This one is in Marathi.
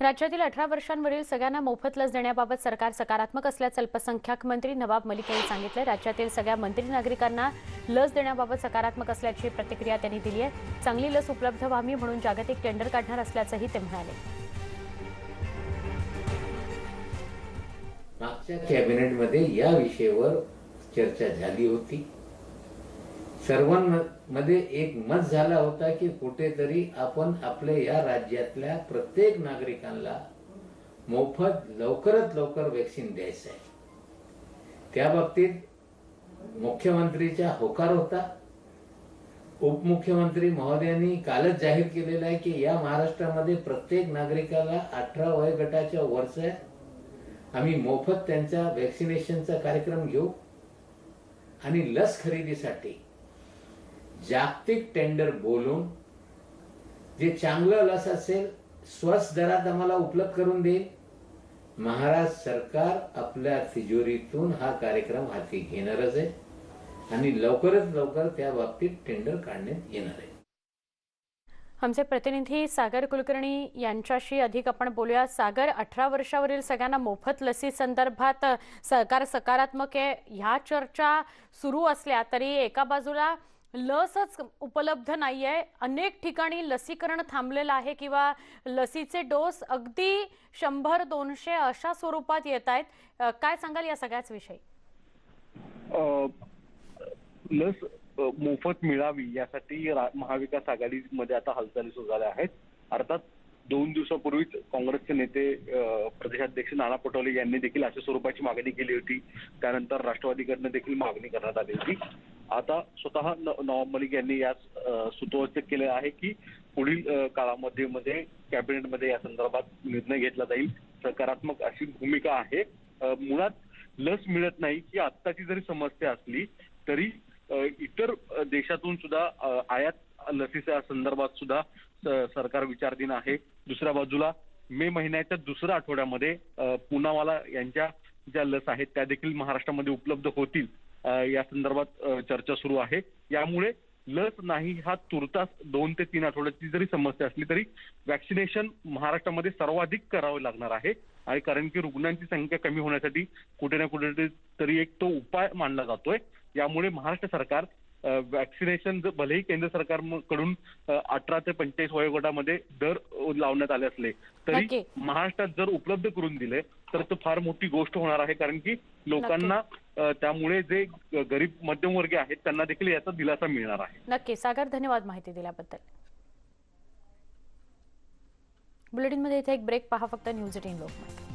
राज्यातील अठरा वर्षांवरील सगळ्यांना मोफत लस देण्याबाबत सरकार सकारात्मक असल्याचं अल्पसंख्याक मंत्री नवाब मलिक यांनी सांगितलं राज्यातील सगळ्या मंत्री नागरिकांना लस देण्याबाबत सकारात्मक असल्याची प्रतिक्रिया त्यांनी दिली आहे. चांगली लस उपलब्ध व्हावी म्हणून जागतिक टेंडर काढणार असल्याचंही ते म्हणाले. मागच्या कॅबिनेटमध्ये या विषयावर चर्चा झाली होती. सर्वांमध्ये एक मत झाला होता की कुठेतरी आपण आपल्या या राज्यातल्या प्रत्येक नागरिकांना मोफत लवकरात लवकर वॅक्सिन द्यायचं आहे त्या बाबतीत मुख्यमंत्रीचा होकार होता. उपमुख्यमंत्री महोदयांनी कालच जाहीर केलेलं आहे की या महाराष्ट्रामध्ये प्रत्येक नागरिकाला अठरा वयोगटाच्या वरच आम्ही मोफत त्यांचा वॅक्सिनेशनचा कार्यक्रम घेऊ आणि लस खरेदीसाठी जागतिक टेंडर बोलून जे चांगलं लस असेल स्वस्त दरात आम्हाला उपलब्ध करून देईल. महाराष्ट्र सरकार आपल्या तिजोरीतून हा कार्यक्रम हाती घेणारच आहे आणि लवकरच लवकर त्या बाबतीत टेंडर काढण्यात येणार आहे. आमचे प्रतिनिधी सागर कुलकर्णी यांच्याशी अधिक आपण बोलूया. सागर अठरा वर्षावरील सगळ्यांना मोफत लसी संदर्भात सरकार सकारात्मक आहे. ह्या चर्चा सुरू असल्या तरी एका बाजूला लसच उपलब्ध नाहीये. अनेक ठिकाणी लसीकरण थांबलेलं आहे किंवा लसीचे डोस अगदी शंभर दोनशे अशा स्वरूपात येत आहेत. काय सांगाल या सगळ्याच विषयी? लस मोफत मिळावी यासाठी महाविकास आघाडीमध्ये आता हालचाली सुरू झाल्या आहेत. अर्थात दोन दिवसापूर्वीच काँग्रेसचे नेते प्रदेशाध्यक्ष नाना पटोले यांनी देखील अशा स्वरूपाची मागणी केली होती. त्यानंतर राष्ट्रवादीकडनं देखील मागणी करण्यात आली होती. आता स्वतः न- नवाब मलिक यांनी यास अ, सुतोवाच केले आहे की पुढील काळामध्ये मध्ये कॅबिनेटमध्ये या संदर्भात निर्णय घेतला जाईल. सकारात्मक अशी भूमिका आहे. मुळात लस मिळत नाही ही आत्ताची जरी समस्या असली तरी इतर देशातून सुद्धा आयात लसीच्या संदर्भात सुद्धा सरकार विचारधीन आहे. दुसऱ्या बाजूला मे महिन्याच्या दुसऱ्या आठवड्यामध्ये पुनावाला यांच्या ज्या लस आहेत त्या देखील महाराष्ट्रामध्ये उपलब्ध होतील या संदर्भात चर्चा सुरू आहे. यामुळे लस नाही हा तुर्तास दोन ते तीन आठवड्याची जरी समस्या असली तरी वॅक्सिनेशन महाराष्ट्रामध्ये सर्वाधिक करावे लागणार आहे. आणि कारण की रुग्णांची संख्या कमी होण्यासाठी कुठे ना कुठे तरी एक तो उपाय मानला जातोय. यामुळे महाराष्ट्र सरकार वॅक्सिनेशन भलेही केंद्र सरकारकडून अठरा ते पंचेचाळीस वयोगटामध्ये दर लावण्यात आले असले तरी. महाराष्ट्रात जर उपलब्ध करून दिले तर तो फार मोठी गोष्ट होणार आहे कारण की लोकांना त्यामुळे जे गरीब मध्यमवर्गीय आहेत त्यांना देखील याचा दिलासा मिळणार आहे. नक्की. सागर धन्यवाद माहिती दिल्याबद्दल. बुलेटिनमध्ये इथे एक ब्रेक पहा फक्त न्यूज एटीन लोकमत.